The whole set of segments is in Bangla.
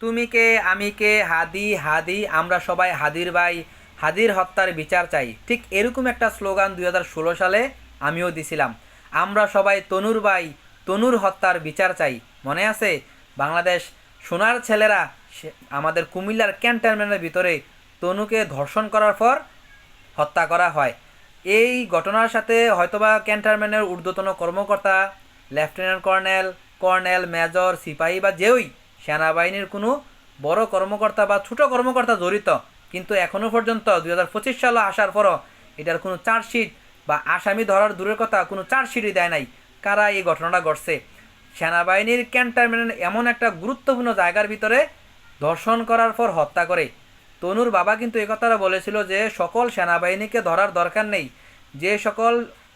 তুমি কে, আমি কে, হাদি হাদি, আমরা সবাই হাদির ভাই, হাদির হত্যার বিচার চাই। ঠিক এরকম একটা স্লোগান দু হাজার ষোলো সালে আমিও দিছিলাম। আমরা সবাই তনুর ভাই, তনুর হত্যার বিচার চাই। মনে আছে? বাংলাদেশ সোনার ছেলেরা আমাদের কুমিল্লার ক্যান্টনমেন্টের ভিতরে তনুকে ধর্ষণ করার পর হত্যা করা হয়। এই ঘটনার সাথে হয়তোবা ক্যান্টনমেন্টের ঊর্ধ্বতন কর্মকর্তা, লেফটেন্যান্ট কর্নেল কর্নেল, মেজর, সিপাহী বা যেই সেনাবাহিনীর কোনো বড় কর্মকর্তা বা ছোট কর্মকর্তা জড়িত। কিন্তু এখনও পর্যন্ত দুই হাজার পঁচিশ সালে আসার পরও এটার কোনো চার্জশিট বা আসামি ধরার দূরের কথা কোনো চার্জশিটই দেয় নাই। কারা এই ঘটনাটা ঘটছে? সেনাবাহিনীর ক্যান্টনমেন্ট এমন একটা গুরুত্বপূর্ণ জায়গার ভিতরে ধর্ষণ করার পর হত্যা করে। তনুর বাবা কিন্তু এই কথাটা বলেছিল যে সকল সেনাবাহিনীকে ধরার দরকার নেই। যে সকল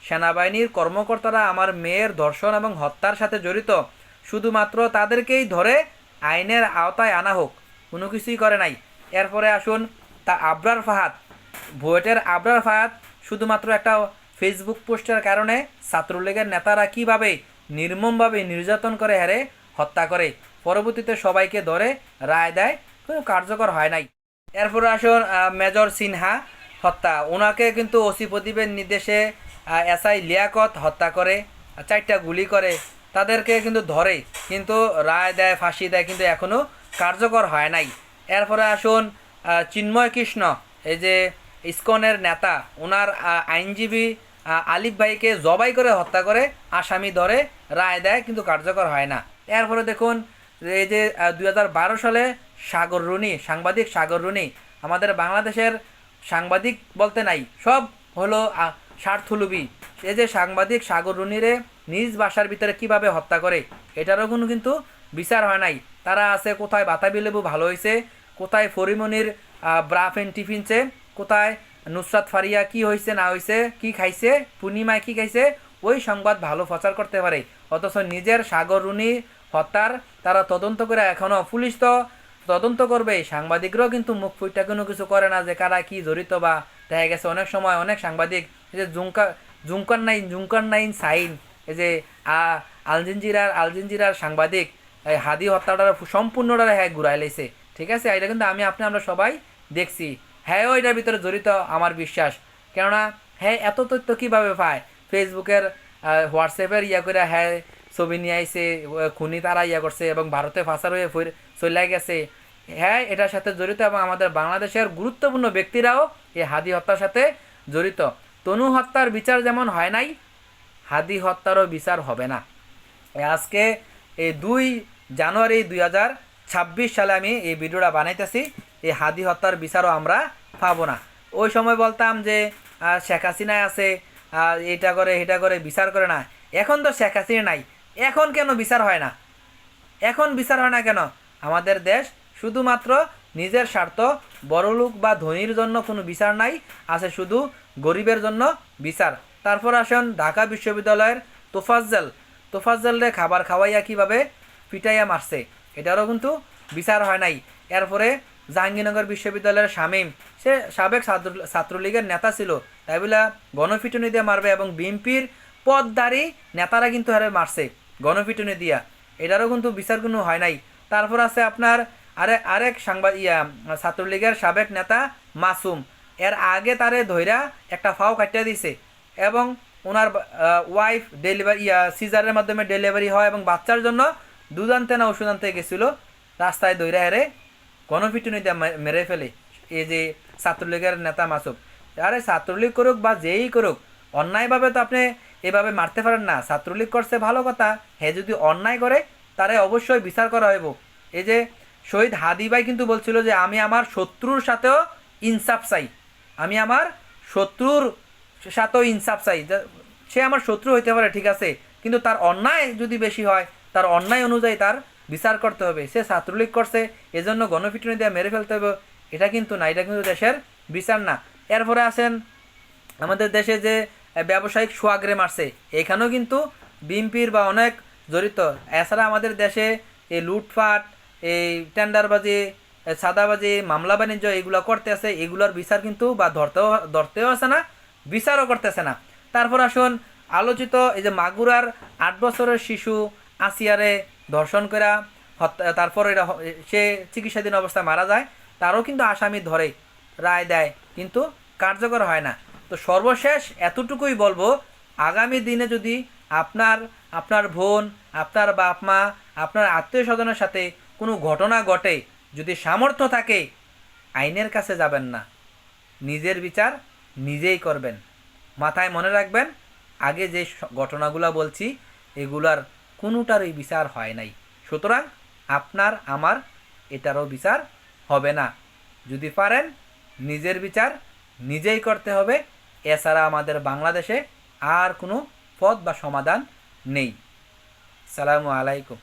সেনাবাহিনীর কর্মকর্তারা আমার মেয়ের ধর্ষণ এবং হত্যার সাথে জড়িত, শুধুমাত্র তাদেরকেই ধরে আইনের আওতায় আনা হোক, কোনো কিছুই করে নাই। এরপরে আসুন তা আবরার ফাহাদ। বুয়েটের আবরার ফাহাদ শুধুমাত্র একটা ফেসবুক পোস্টের কারণে ছাত্রলীগের নেতারা কীভাবে নির্মমভাবে নির্যাতন করে, হারে হত্যা করে, পরবর্তীতে সবাইকে ধরে রায় দেয়, কোনো কার্যকর হয় নাই। এরপরে আসুন মেজর সিনহা হত্যা। ওনাকে কিন্তু ওসি প্রদীপের নির্দেশে এসআই লিয়াকত হত্যা করে, চারটা গুলি করে তাদেরকে কিন্তু ধরে কিন্তু রায় দেয়, ফাঁসি দেয় কিন্তু এখনও কার্যকর হয় নাই। এরপরে আসুন চিন্ময় কৃষ্ণ এই যে ইসকনের নেতা ওনার আইনজীবী আলিফ ভাইকে জবাই করে হত্যা করে আসামি ধরে রায় দেয় কিন্তু কার্যকর হয় না। এরপরে দেখুন, এই যে দু হাজার বারো সালে সাগর রুনি, সাংবাদিক সাগর রুনি, আমাদের বাংলাদেশের সাংবাদিক বলতে নাই, সব হলো স্বার্থলুবি এই যে সাংবাদিক সাগর রুনিরে নিজ বাসার ভিতরে কীভাবে হত্যা করে? এটারও কোনো কিন্তু বিচার হয় নাই। তারা আছে, কোথায় বাতাবি লেবু ভালো হয়েছে কোথায় ফরিমনির ব্রাফেন টিফিনছে কোথায় নুসরাত ফারিয়া কি হয়েছে না হয়েছে কি খাইছে, পূর্ণিমায় কি খাইছে, ওই সংবাদ ভালো প্রচার করতে পারে। অথচ নিজের সাগর রুনি হত্যার তারা তদন্ত করে এখনও পুলিশ তো তদন্ত করবে। সাংবাদিকরাও কিন্তু মুখ ফুইটা কোনো কিছু করে না যে কারা কি জড়িত বা দেখা গেছে অনেক সময় অনেক সাংবাদিক যে জুমকা জুমকার নাইন জুমকার নাইন সাইন এই যে আ, আলজিনজিরার আলজিনজিরার সাংবাদিক এই হাদি হত্যাটা সম্পূর্ণটা হ্যাঁ ঘুরাই লাইছে। ঠিক আছে? এটা কিন্তু আমি আপনি আমরা সবাই দেখছি। হ্যাঁ এটার ভিতরে জড়িত আমার বিশ্বাস। কেননা হ্যাঁ এত তথ্য কীভাবে পায়? ফেসবুকের হোয়াটসঅ্যাপের ইয়া করে হ্যাঁ ছবি নিয়ে আইসে খুনি তারা ইয়া করছে এবং ভারতে ফাঁসার হয়ে চলে গেছে। হ্যাঁ এটার সাথে জড়িত এবং আমাদের বাংলাদেশের গুরুত্বপূর্ণ ব্যক্তিরাও এই হাদি হত্যার সাথে জড়িত। তনু হত্যার বিচার যেমন হয় নাই হাদি হত্যারও বিচার হবে না। আজকে এই দুই জানুয়ারি দুই হাজার ছাব্বিশ সালে আমি এই ভিডিওটা বানাইতেছি। এই হাদি হত্যার বিচারও আমরা পাবো না। ওই সময় বলতাম যে শেখ হাসিনায় আছে এটা করে এটা করে, বিচার করে না। এখন তো শেখ হাসিনা নাই। এখন কেন বিচার হয় না? এখন বিচার হয় না কেন? আমাদের দেশ শুধুমাত্র নিজের স্বার্থ, বড়লোক বা ধনীর জন্য কোনো বিচার নাই। আছে শুধু গরিবের জন্য বিচার। তারপর আসেন ঢাকা বিশ্ববিদ্যালয়ের তোফাজ্জল। তোফাজ্জলরে খাবার খাওয়াইয়া কীভাবে পিটাইয়া মারছে, এটারও কিন্তু বিচার হয় নাই। এরপরে জাহাঙ্গীরনগর বিশ্ববিদ্যালয়ের শামীম, সে সাবেক ছাত্র- ছাত্রলীগের নেতা ছিল, তাই বলে গণপিটুনি দিয়ে মারবে এবং বিএনপির পদদারী নেতারা কিন্তু হারে মারছে, গণপিটুনি দিয়া। এটারও কিন্তু বিচার কোনো হয় নাই। তারপর আছে আপনার আরে আরেক সাংবাদ ইয়া, ছাত্রলীগের সাবেক নেতা মাসুম। এর আগে তারে ধইরা একটা ফাও কাটিয়ে দিছে। এবং ওনার ওয়াইফ ডেলিভারি সিজারের মাধ্যমে ডেলিভারি হয় এবং বাচ্চার জন্য দুধ আনতে না ওষুধ আনতে গেছিল, রাস্তায় দৈরা হেরে গণপিটুনি দিয়ে মে- মেরে ফেলে। এই যে ছাত্রলীগের নেতা মাসুম, আরে ছাত্রলীগ করুক বা যেই করুক, অন্যায়ভাবে তো আপনি এভাবে মারতে পারেন না। ছাত্রলীগ করছে ভালো কথা, হে যদি অন্যায় করে, তারে অবশ্যই বিচার করা হইব। এই যে শহীদ হাদি ভাই কিন্তু বলছিল যে, আমি আমার শত্রুর সাথেও ইনসাফ চাই। আমি আমার শত্রুর সাথেও ইনসাফ চাই সে আমার শত্রু হইতে পারে, ঠিক আছে। কিন্তু তার অন্যায় যদি বেশি হয়, তার অন্যায় অনুযায়ী তার বিচার করতে হবে। সে ছাত্রলীগ করছে, এজন্য গণপিটুনি দিয়ে মেরে ফেলতে হবে। এটা কিন্তু না, এটা কিন্তু দেশের বিচার না। এরপরে আসেন আমাদের দেশে যে ব্যবসায়িক সোয়াগরে মারছে, এখানেও কিন্তু বিএমপির বা অনেক জড়িত। এছাড়া আমাদের দেশে এই লুটফাট এই টেন্ডারবাজি সাদাবাজি মামলা বাণিজ্য, এগুলো করতে আছে। এগুলোর বিচার কিন্তু বা ধরতেও ধরতেও আছে না। বিচারও করতেছে না। তারপর আসুন, আলোচিত এই যে মাগুরার আট বছরের শিশু আসিয়ারে ধর্ষণ করা তারপর এটা সে চিকিৎসাধীন অবস্থায় মারা যায়, তারও কিন্তু আসামি ধরে রায় দেয়, কিন্তু কার্যকর হয় না। তো সর্বশেষ এতটুকুই বলব, আগামী দিনে যদি আপনার আপনার বোন, আপনার বাপ মা, আপনার আত্মীয় স্বজনের সাথে কোনো ঘটনা ঘটে, যদি সামর্থ্য থাকে, আইনের কাছে যাবেন না। নিজের বিচার নিজেই করবেন। মাথায় মনে রাখবেন, আগে যে ঘটনাগুলো বলছি, এগুলার কোনোটারই বিচার হয় নাই। সুতরাং আপনার, আমার এটারও বিচার হবে না। যদি পারেন, নিজের বিচার নিজেই করতে হবে। এছাড়া আমাদের বাংলাদেশে আর কোনো পথ বা সমাধান নেই। সালামু আলাইকুম।